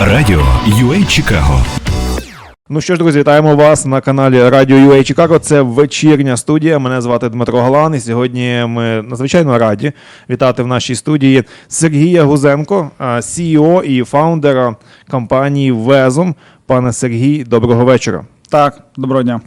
Радіо UA Чикаго. Ну що ж, друзі, вітаємо вас на каналі Радіо UA Чикаго. Це вечірня студія. Мене звати Дмитро Галан. І сьогодні ми надзвичайно раді вітати в нашій студії Сергія Гузенко, CEO і фаундера компанії Везом. Пане Сергій, доброго вечора. Так, доброго дня.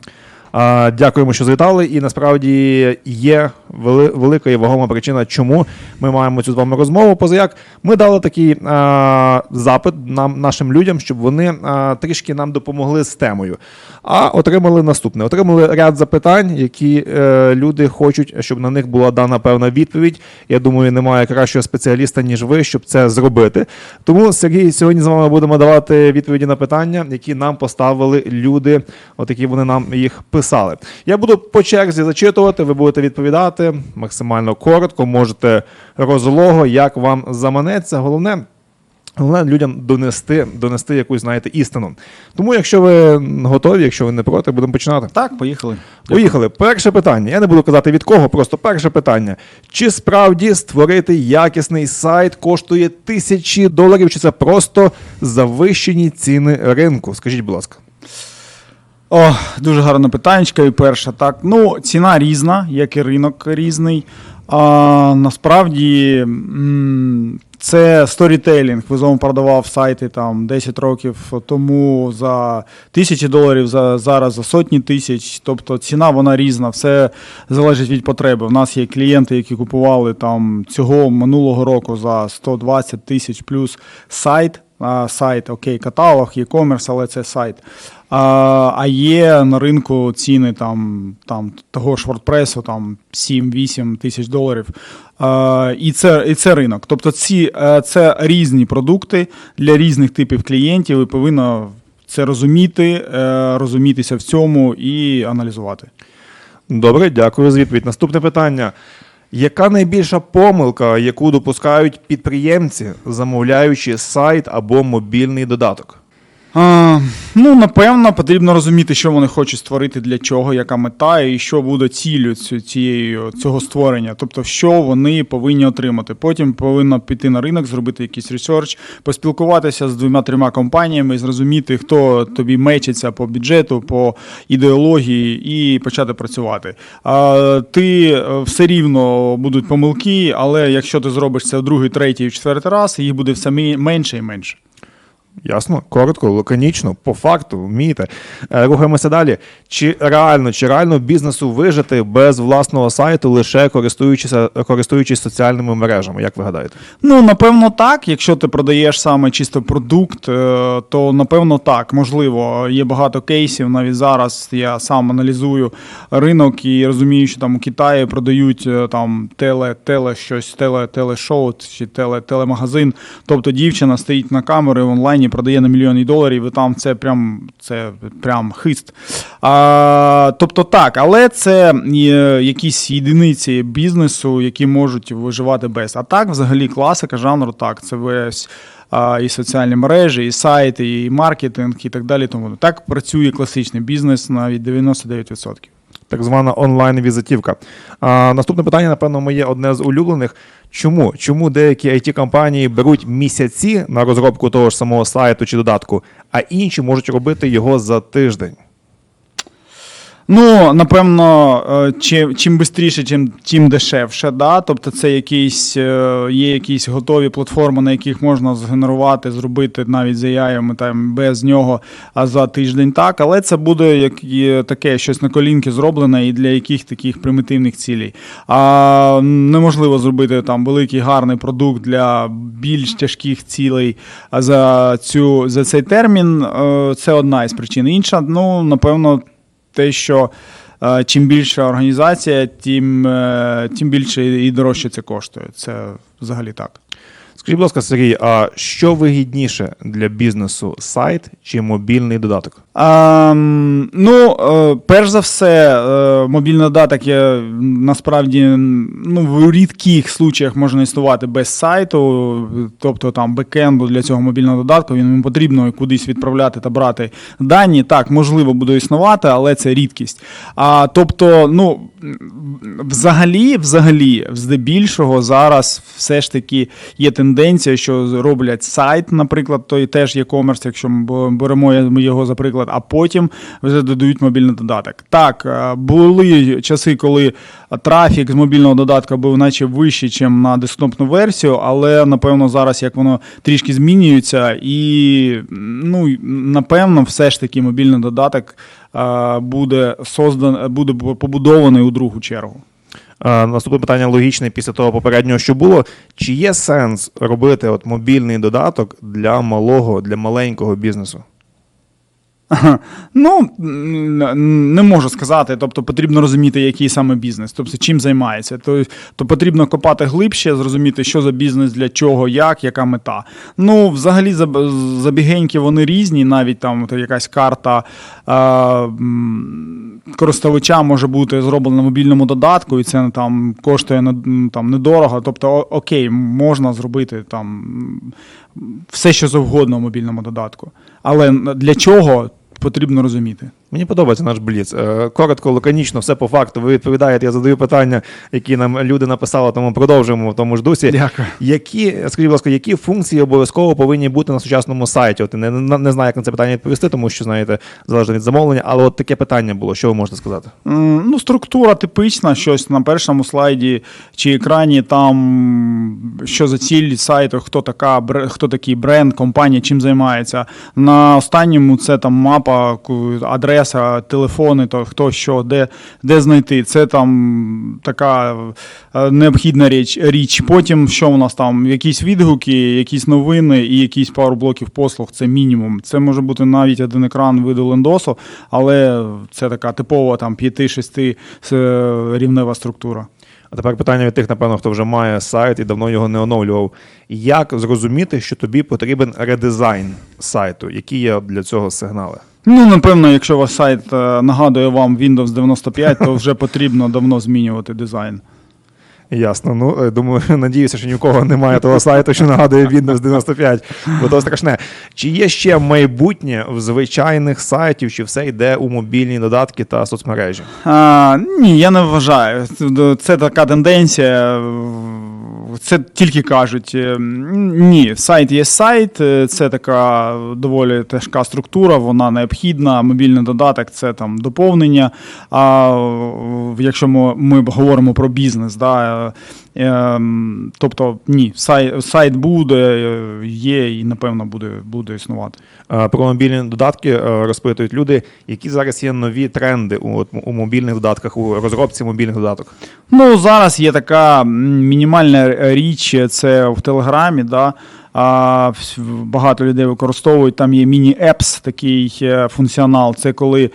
Дякуємо, що завітали. І насправді є велика і вагома причина, чому ми маємо цю з вами розмову. Поза як ми дали такий а, запит нам, нашим людям, щоб вони а, трішки нам допомогли з темою. А отримали наступне: отримали ряд запитань, які е, люди хочуть, щоб на них була дана певна відповідь. Я думаю, немає кращого спеціаліста, ніж ви, щоб це зробити. Тому Сергій, сьогодні з вами будемо давати відповіді на питання, які нам поставили люди, от які вони нам їх писали. Я буду по черзі зачитувати, ви будете відповідати максимально коротко, можете розлого, як вам заманеться. Головне. Головне людям донести, донести якусь, знаєте, істину. Тому, якщо ви готові, якщо ви не проти, будемо починати. Так, поїхали. Поїхали. Перше питання. Я не буду казати від кого, просто перше питання. Чи справді створити якісний сайт коштує тисячі доларів, чи це просто завищені ціни ринку? Скажіть, будь ласка. О, дуже гарне питання. І перша. Так, ну, ціна різна, як і ринок різний. А, насправді це сторітейлінг. Визом продавав сайти там 10 років тому за тисячі доларів, за, зараз за сотні тисяч. Тобто ціна вона різна, все залежить від потреби. У нас є клієнти, які купували там цього минулого року за 120 тисяч плюс сайт. Сайт, окей, каталог, e-commerce, але це сайт. А, а є на ринку ціни там, там того ж WordPress, там 7-8 тисяч доларів. А, і, це, і це ринок. Тобто ці, е, це різні продукти для різних типів клієнтів, і повинно це розуміти, е, розумітися в цьому і аналізувати. Добре, дякую за відповідь. Наступне питання. Яка найбільша помилка, яку допускають підприємці, замовляючи сайт або мобільний додаток? А, ну, напевно, потрібно розуміти, що вони хочуть створити, для чого, яка мета, і що буде ціллю цієї, цього створення. Тобто, що вони повинні отримати. Потім повинно піти на ринок, зробити якийсь ресерч, поспілкуватися з двома-трьома компаніями, зрозуміти, хто тобі мечиться по бюджету, по ідеології, і почати працювати. А, ти е, все рівно будуть помилки, але якщо ти зробиш це в другий, третій, четвертий раз, їх буде все менше і менше. Ясно, коротко, лаконічно, по факту, вмієте. Е, Рухаємося далі. Чи реально, чи реально бізнесу вижити без власного сайту, лише користуючись, користуючись соціальними мережами? Як ви гадаєте? Ну, напевно, так. Якщо ти продаєш саме чисто продукт, е, то напевно так. Можливо, є багато кейсів. Навіть зараз я сам аналізую ринок і розумію, що там у Китаї продають е, там теле, теле щось, теле, телешоу чи теле, телемагазин. Тобто дівчина стоїть на камері в онлайні, продає на мільйони доларів, і там це прям це прям хист. А, тобто так, але це е, якісь єдиниці бізнесу, які можуть виживати без. А так, взагалі, класика жанру, так, це весь. І соціальні мережі, і сайти, і маркетинг, і так далі. Тому так працює класичний бізнес навіть 99%. Так звана онлайн-візитівка. А, наступне питання, напевно, моє одне з улюблених. Чому? Чому деякі it компанії беруть місяці на розробку того ж самого сайту чи додатку, а інші можуть робити його за тиждень? Ну, напевно, е, чим, чим швидше, чим, тим дешевше. Да? Тобто це якісь, е, є якісь готові платформи, на яких можна згенерувати, зробити навіть з там, без нього а за тиждень так. Але це буде як і таке щось на колінки зроблене і для яких таких примітивних цілей. А неможливо зробити там великий гарний продукт для більш тяжких цілей за, цю, за цей термін. Е, Це одна із причин. Інша, ну, напевно, те, що е, чим більша організація, тим, е, тим більше і дорожче це коштує. Це взагалі так. Скажіть, будь ласка, Сергій, а що вигідніше для бізнесу сайт чи мобільний додаток? Ем, ну, е, перш за все, е, мобільний додаток є насправді ну, в рідких случаях можна існувати без сайту, тобто там бекенду для цього мобільного додатку, він потрібно кудись відправляти та брати дані. Так, можливо, буде існувати, але це рідкість. А тобто, ну, взагалі, взагалі, здебільшого зараз все ж таки є тенденція. Тенденція, що роблять сайт, наприклад, той теж є комерс, якщо ми беремо його за приклад, а потім вже додають мобільний додаток. Так, е, були часи, коли трафік з мобільного додатка був наче вищий, ніж на десктопну версію, але напевно зараз як воно трішки змінюється, і ну напевно, все ж таки мобільний додаток е, буде создан, буде побудований у другу чергу. Е, Наступне питання логічне після того попереднього, що було. Чи є сенс робити от мобільний додаток для малого, для маленького бізнесу? Ну, не можу сказати. Тобто потрібно розуміти, який саме бізнес, тобто чим займається. То, то потрібно копати глибше, зрозуміти, що за бізнес, для чого, як, яка мета. Ну, взагалі, заб- забігеньки вони різні, навіть там от якась карта е, користувача може бути зроблено на мобільному додатку, і це там коштує там, недорого. Тобто, окей, можна зробити там все, що завгодно в мобільному додатку. Але для чого потрібно розуміти. Мені подобається наш бліц. Е, Коротко, лаконічно, все по факту. Ви відповідаєте, я задаю питання, які нам люди написали, тому продовжуємо в тому ж дусі. Дякую. Які, скажіть, будь ласка, які функції обов'язково повинні бути на сучасному сайті? От не, не, не знаю, як на це питання відповісти, тому що знаєте, залежно від замовлення, але от таке питання було. Що ви можете сказати? Ну, структура типична, щось на першому слайді чи екрані, там що за ціль сайту, хто така, хто такий бренд, компанія, чим займається. На останньому це там мапа, ку- адреса, телефони, то хто що, де, де знайти. Це там така е, необхідна річ. річ. Потім що у нас там? Якісь відгуки, якісь новини і якісь пару блоків послуг. Це мінімум. Це може бути навіть один екран виду лендосу, але це така типова там 5-6 е, рівнева структура. А тепер питання від тих, напевно, хто вже має сайт і давно його не оновлював. Як зрозуміти, що тобі потрібен редизайн сайту? Які є для цього сигнали? Ну, напевно, якщо ваш сайт е, нагадує вам Windows 95, то вже потрібно давно змінювати дизайн. Ясно. Ну, е, думаю, надіюся, що ні у кого немає того сайту, що нагадує Windows 95, бо то страшне. Чи є ще майбутнє в звичайних сайтів, чи все йде у мобільні додатки та соцмережі? А, ні, я не вважаю. Це така тенденція. Це тільки кажуть. Е, Ні, сайт є сайт, е, це така доволі тяжка структура, вона необхідна. Мобільний додаток це там доповнення. А якщо ми, ми говоримо про бізнес, да, тобто ні, сайт, сайт буде, є і напевно буде, буде існувати. Е, Про мобільні додатки е, розпитують люди, які зараз є нові тренди у, у мобільних додатках, у розробці мобільних додаток. Ну, зараз є така мінімальна річ, це в Телеграмі, да. А, багато людей використовують. Там є міні-епс, такий е, функціонал. Це коли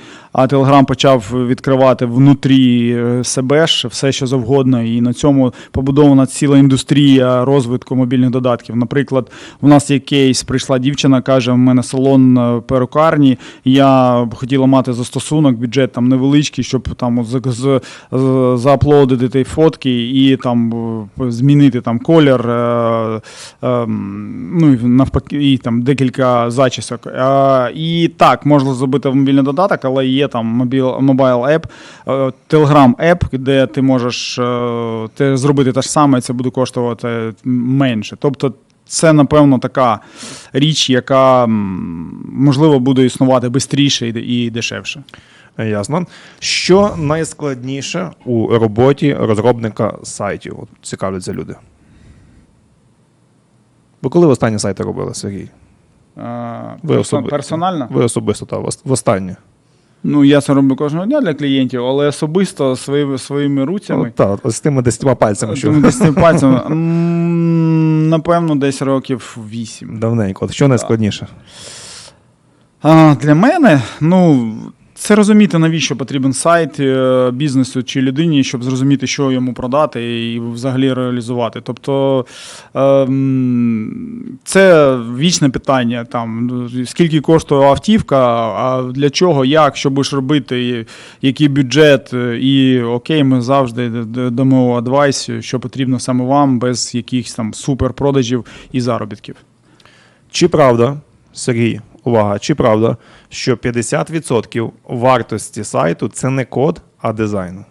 Телеграм почав відкривати внутрі е, себе ж все, що завгодно, і на цьому побудована ціла індустрія розвитку мобільних додатків. Наприклад, у нас є кейс, прийшла дівчина, каже: в мене салон е, перукарні. Я хотіла мати застосунок, бюджет там невеличкий, щоб там з, з, з, зааплодити фотки і там змінити там колір. Е, е, ну і навпаки, і там декілька зачісок. Е, і так, можна зробити мобільний додаток, але є там мобайл еп, телеграм еп, де ти можеш е, те, зробити те ж саме, і це буде коштувати менше. Тобто. Це, напевно, така річ, яка можливо буде існувати швидше і дешевше. Ясно. Що найскладніше у роботі розробника сайтів? Цікавляться люди. Бо коли ви останні сайти робили, Сергій? Ви особисто. Персонально? Ви особисто та вос- востаннє. Ну, я це роблю кожного дня для клієнтів, але особисто своїми, своїми руцями. Так, з тими десятьма пальцями, що пальцем. м, Напевно, десь років вісім. давненько. От що найскладніше? А, для мене, ну. Це розуміти, навіщо потрібен сайт е, бізнесу чи людині, щоб зрозуміти, що йому продати і взагалі реалізувати. Тобто ем, це вічне питання. Там, скільки коштує автівка, а для чого, як, що будеш робити, який бюджет. І окей, ми завжди дамо адвайс, що потрібно саме вам, без якихось там суперпродажів і заробітків. Чи правда, Сергій, увага, чи правда, що 50% вартості сайту це не код, а дизайн?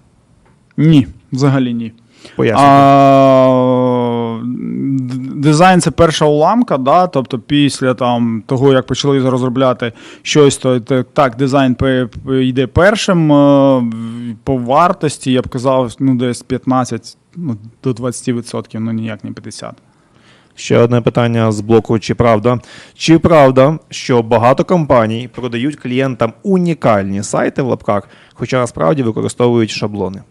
Ні, взагалі ні. Пояснюйте. А, дизайн це перша уламка, да? тобто після там, того, як почали розробляти щось, то так, дизайн йде першим. е, По вартості, я б казав, ну, десь 15 ну, до 20%, ну ніяк не 50%. Ще одне питання з блоку: чи правда? Чи правда, що багато компаній продають клієнтам унікальні сайти в лапках, хоча насправді використовують шаблони?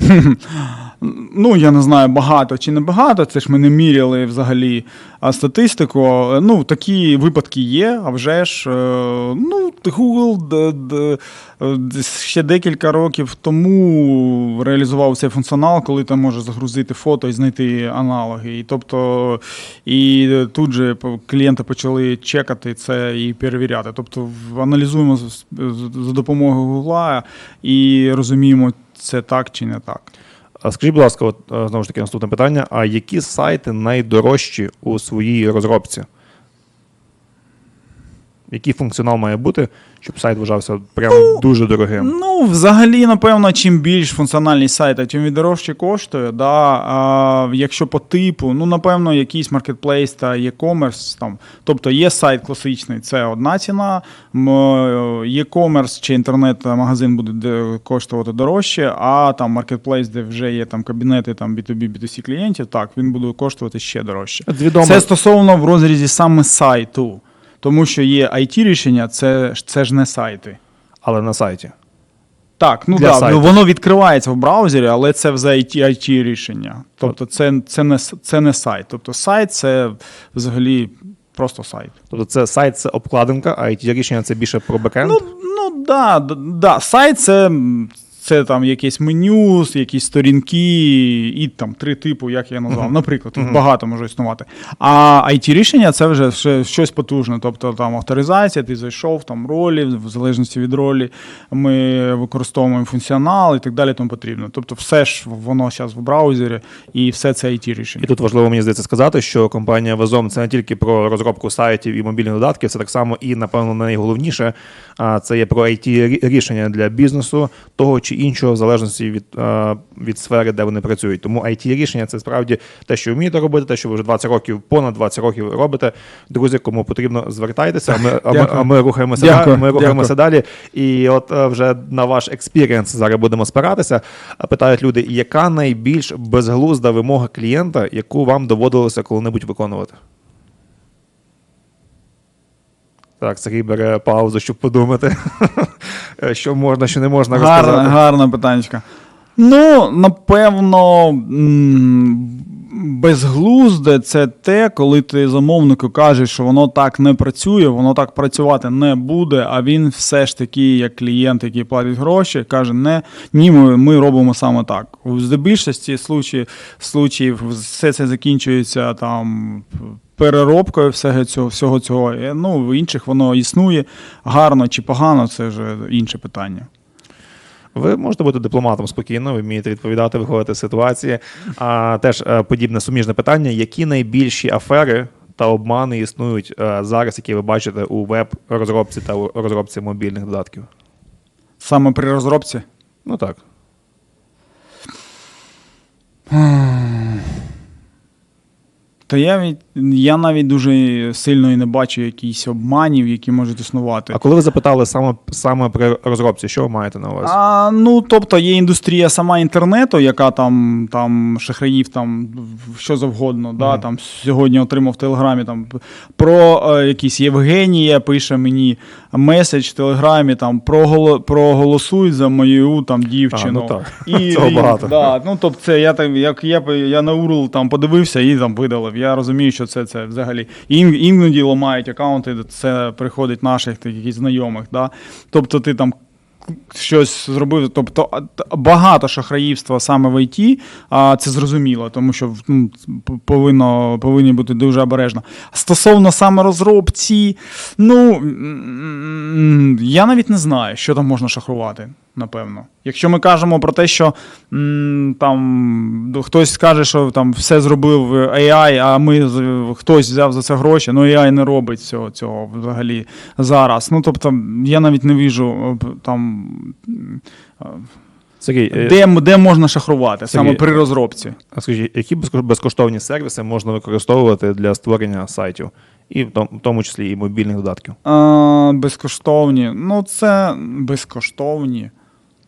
Ну, я не знаю, багато чи не багато. Це ж ми не міряли взагалі статистику. Ну, такі випадки є, а вже ж. е, Ну, Google е, ще декілька років тому реалізував цей функціонал, коли ти можеш загрузити фото і знайти аналоги. І тобто, і тут же клієнти почали чекати це і перевіряти. Тобто, аналізуємо за допомогою Google і розуміємо, це так чи не так. Скажіть, будь ласка, от, е, знову ж таки, наступне питання: а які сайти найдорожчі у своїй розробці? Який функціонал має бути, щоб сайт вважався прям дуже дорогим? Ну, взагалі, напевно, чим більш функціональність сайта, тим він дорожче коштує. Да? А якщо по типу, ну, напевно, якийсь маркетплейс та e-commerce, там, тобто є сайт класичний, це одна ціна, e-commerce чи інтернет-магазин буде коштувати дорожче, а там маркетплейс, де вже є там кабінети там B2B, B2C клієнтів, так, він буде коштувати ще дорожче. Відомо- Це стосовно в розрізі саме сайту. Тому що є IT рішення, це, це ж не сайти. Але на сайті. Так, ну Для да, воно відкривається в браузері, але це вже IT, IT рішення. Тобто це, це, не, це не сайт. Тобто сайт це взагалі просто сайт. Тобто це сайт це обкладинка, а it рішення це більше про бекенд. Ну, ну да, да, сайт це, це там якесь меню, якісь сторінки, і там три типу, як я назвав. Наприклад, тут багато може існувати. А it рішення це вже щось потужне. Тобто там авторизація, ти зайшов, там ролі, в залежності від ролі, ми використовуємо функціонал і так далі, тому потрібно. Тобто, все ж воно зараз в браузері, і все це it рішення. І тут важливо мені здається сказати, що компанія Вазом це не тільки про розробку сайтів і мобільних додатків, це так само і, напевно, найголовніше. Це є про it рішення для бізнесу того чи іншого, в залежності від, від сфери, де вони працюють. Тому it рішення це справді те, що вмієте робити, те, що ви вже 20 років, понад 20 років робите. Друзі, кому потрібно, звертайтеся. А ми, а ми, а ми рухаємося Дякую, далі. Ми рухаємося дякую. далі. І от е, вже на ваш експірієнс зараз будемо спиратися. Питають люди, яка найбільш безглузда вимога клієнта, яку вам доводилося коли-небудь виконувати? Так, Сергій бере паузу, щоб подумати, Е, що можна, що не можна Гарне, розказати. гарне питання. Ну, напевно, м, безглузде це те, коли ти замовнику кажеш, що воно так не працює, воно так працювати не буде, а він все ж таки, як клієнт, який платить гроші, каже: не, ні, ми, ми робимо саме так. У здебільшості случаїв, случаїв все це закінчується там. Переробкою всього цього, всього цього. Е, Ну, в інших воно існує гарно чи погано, це вже інше питання. Ви можете бути дипломатом спокійно, ви вмієте відповідати, виходити з ситуації. А теж е, подібне суміжне питання: які найбільші афери та обмани існують е, зараз, які ви бачите у веб-розробці та у розробці мобільних додатків? Саме при розробці. Ну так. Та я, від, я навіть дуже сильно і не бачу якісь обманів, які можуть існувати. А коли ви запитали саме, саме при розробці, що ви маєте на увазі? А, ну, тобто є індустрія сама інтернету, яка там, там шахраїв, там що завгодно. Да, там сьогодні отримав в Телеграмі там про е, якийсь Євгенія пише мені меседж в Телеграмі, там проголо, проголосуй за мою там дівчину. А, ну так. І, Цього і- багато. Да, ну, тобто це я так, як я, я на URL там подивився і там видалив. Я розумію, що це, це взагалі ін, іноді ламають аккаунти, це приходить наших таких якихось знайомих. Да? Тобто ти там щось зробив. Тобто багато шахраївства саме в ІТ, а це зрозуміло, тому що ну, повинно, повинні бути дуже обережно. Стосовно саме розробці, ну я навіть не знаю, що там можна шахрувати. Напевно, якщо ми кажемо про те, що м, там ну, хтось скаже, що там все зробив AI, а ми хтось взяв за це гроші, ну AI не робить цього, цього взагалі зараз. Ну тобто, я навіть не віжу е, там. е, Сергій, е, Де, де можна шахрувати Сергій, саме при розробці? а скажіть, які безкоштовні сервіси можна використовувати для створення сайтів, і в тому, в тому числі і мобільних додатків? А, безкоштовні. Ну, це безкоштовні.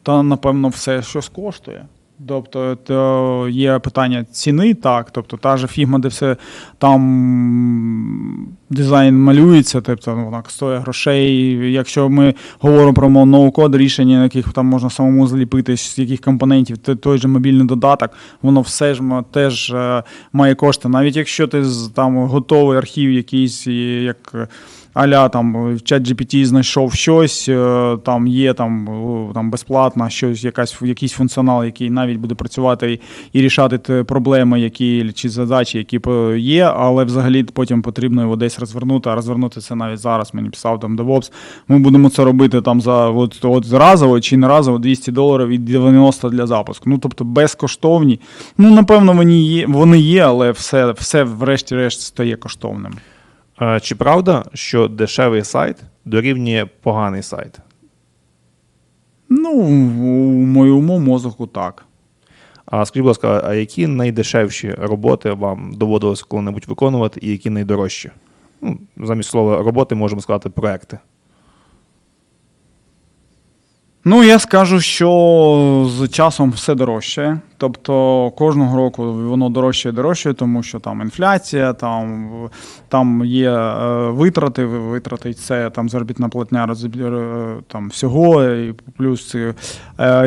Та, напевно, все щось коштує. Тобто, то є питання ціни, так. Тобто, та же фігма, де все там дизайн малюється, тобто ну, вона стоїть грошей. Якщо ми говоримо про ноу-код, рішення, яких там можна самому зліпити з яких компонентів, то той же мобільний додаток, воно все ж теж е, має кошти. Навіть якщо ти там готовий архів якийсь, як. Е, Аля там чат GPT знайшов щось, е, там є там, там безплатно щось, якась якийсь функціонал, який навіть буде працювати і, рішати проблеми, які чи задачі, які по- є, але взагалі потім потрібно його десь розвернути. А розвернути це навіть зараз мені писав там DevOps. Ми будемо це робити там за от, от разово чи не разово 200 доларів і 90 для запуску. Ну тобто безкоштовні. Ну напевно, вони є, вони є, але все, все врешті-решт стає коштовним. Е, Чи правда, що дешевий сайт дорівнює поганий сайт? Ну, у моєму мозку так. А скажіть, будь ласка, а які найдешевші роботи вам доводилось коли-небудь виконувати, і які найдорожчі? Ну, замість слова роботи можемо сказати проекти. Ну, я скажу, що з часом все дорожче. Тобто кожного року воно дорожче і дорожче, тому що там інфляція, там, там є е, витрати, витрати це там заробітна платня е, там всього, і плюс е,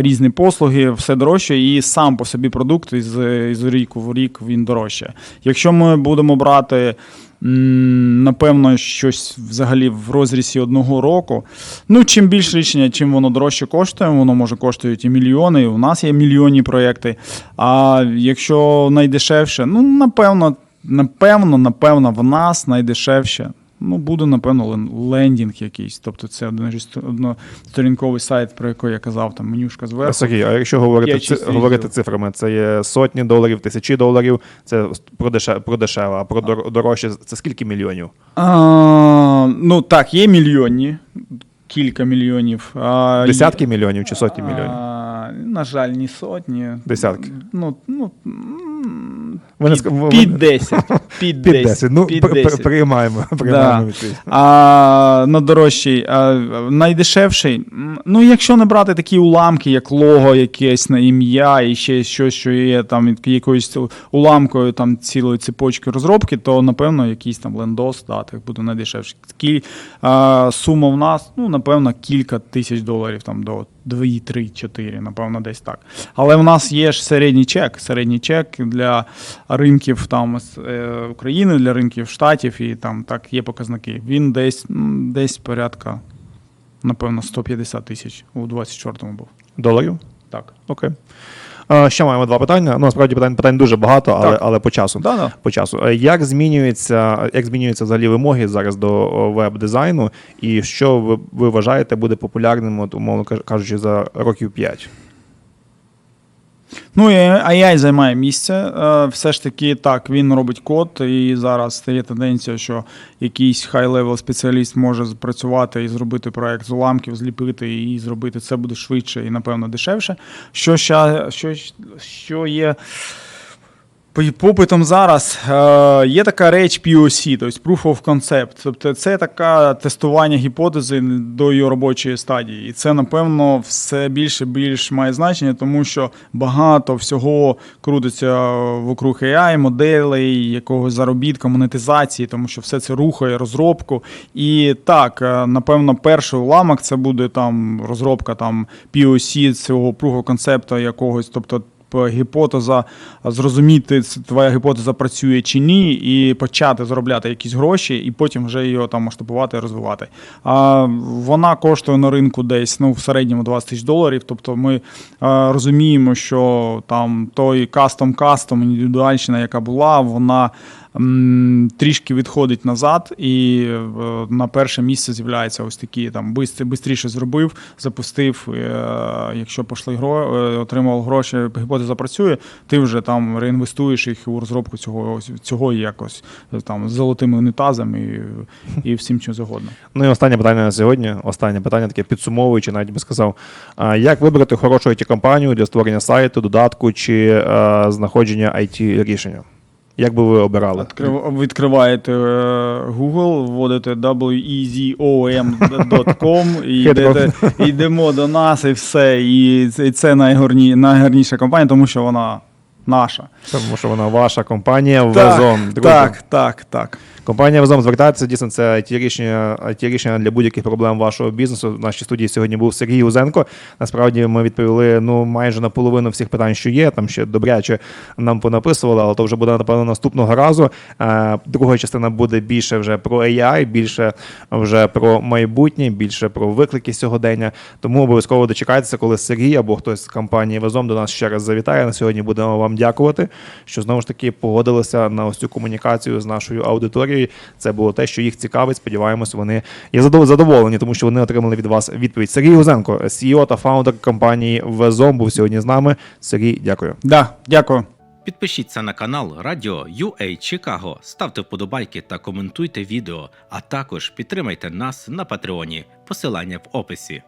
різні послуги, все дорожче, і сам по собі продукт із, із ріку в рік він дорожче. Якщо ми будемо брати. Напевно, щось взагалі в розрізі одного року. Ну, чим більше рішення, чим воно дорожче коштує, воно може коштують і мільйони. І у нас є мільйонні проєкти. А якщо найдешевше, ну напевно, напевно, напевно, в нас найдешевше. Ну, буде, напевно, лен- лендінг якийсь. Тобто це одно- односторінковий сайт, про який я казав, там менюшка зверху. Сергій, а якщо говорити, ци, говорити цифрами, це є сотні доларів, тисячі доларів, це про, деше, про дешеве, а про дор- дорожче це скільки мільйонів? А, ну так, є мільйонні, кілька мільйонів. А, Десятки мільйонів чи сотні мільйонів? А, на жаль, ні сотні. Десятки. Ну, ну, не під, під 10. Під 10. 10. Ну, під пр- пр- 10. приймаємо. А на дорожчий, а, найдешевший. Ну, якщо не брати такі уламки, як лого, якесь на ім'я, і ще щось, що є там якоюсь уламкою там цілої цепочки розробки, то напевно якийсь там лендос, да, так буде найдешевший. Такі, а, сума в нас, ну, напевно, кілька тисяч доларів там до 2, 3, 4, напевно, десь так. Але в нас є ж середній чек. Середній чек для ринків там е, України, для ринків штатів, і там так є показники. Він десь, десь порядка, напевно, 150 тисяч у 24-му був. Доларів? Так. Окей. А, ще маємо два питання. Ну, насправді питань, питань дуже багато, але, Так. але по часу. Да-да. По часу. Е, Як змінюється, як змінюються взагалі вимоги зараз до веб-дизайну, і що ви, ви вважаєте буде популярним, от, умовно кажучи, за років 5? Ну, і AI займає місце. Е, Все ж таки, так, він робить код, і зараз стає тенденція, що якийсь хай-левел спеціаліст може працювати і зробити проект з уламків, зліпити і зробити це буде швидше і, напевно, дешевше. Що, ще, що, що є. По- Попитом зараз е, є така реч POC, тобто Proof of Concept. Тобто це таке тестування гіпотези до її робочої стадії. І це, напевно, все більше більш має значення, тому що багато всього крутиться вокруг AI, моделей, якогось заробітка, монетизації, тому що все це рухає розробку. І так, е, напевно, перший уламок це буде там розробка там POC цього Proof of Concept якогось, тобто гіпотеза, зрозуміти, твоя гіпотеза працює чи ні, і почати заробляти якісь гроші, і потім вже її там масштабувати розвивати. А вона коштує на ринку десь ну, в середньому 20 тисяч доларів. Тобто ми а, розуміємо, що там той кастом-кастом, індивідуальщина, яка була, вона. Трішки відходить назад, і е, на перше місце з'являється ось такі там швидше зробив, запустив. е, Якщо пішли гро, е, отримав гроші, гіпотеза працює, ти вже там реінвестуєш їх у розробку цього цього якось там з золотими унітазами і, і всім чим завгодно. Ну і останнє питання на сьогодні. Останнє питання таке підсумовуючи, навіть би сказав. Як вибрати хорошу it компанію для створення сайту, додатку чи знаходження it рішення? Як би ви обирали? Відкрив- Відкриваєте е, Google, вводите wezom.com і йдете, йдемо до нас, і все. І це, і це найгарні, найгарніша компанія, тому що вона наша. Тому що вона ваша компанія Везом. Так, так, так, так. Компанія Везом звертається. Дійсно, це it рішення, IT рішення для будь-яких проблем вашого бізнесу. В нашій студії сьогодні був Сергій Узенко. Насправді ми відповіли ну майже на половину всіх питань, що є. Там ще добряче нам понаписували, але то вже буде напевно наступного разу. Е, Друга частина буде більше вже про AI, більше вже про майбутнє, більше про виклики сьогодення. Тому обов'язково дочекайтеся, коли Сергій або хтось з компанії Везом до нас ще раз завітає. На сьогодні будемо вам дякувати, що знову ж таки погодилися на ось цю комунікацію з нашою аудиторією. Це було те, що їх цікавить. Сподіваємось, вони є задоволені, тому що вони отримали від вас відповідь. Сергій Гузенко, CEO та фаундер компанії Везом, був сьогодні з нами. Сергій, дякую. Да, дякую. Підпишіться на канал Радіо UA Чикаго, ставте вподобайки та коментуйте відео, а також підтримайте нас на Патреоні. Посилання в описі.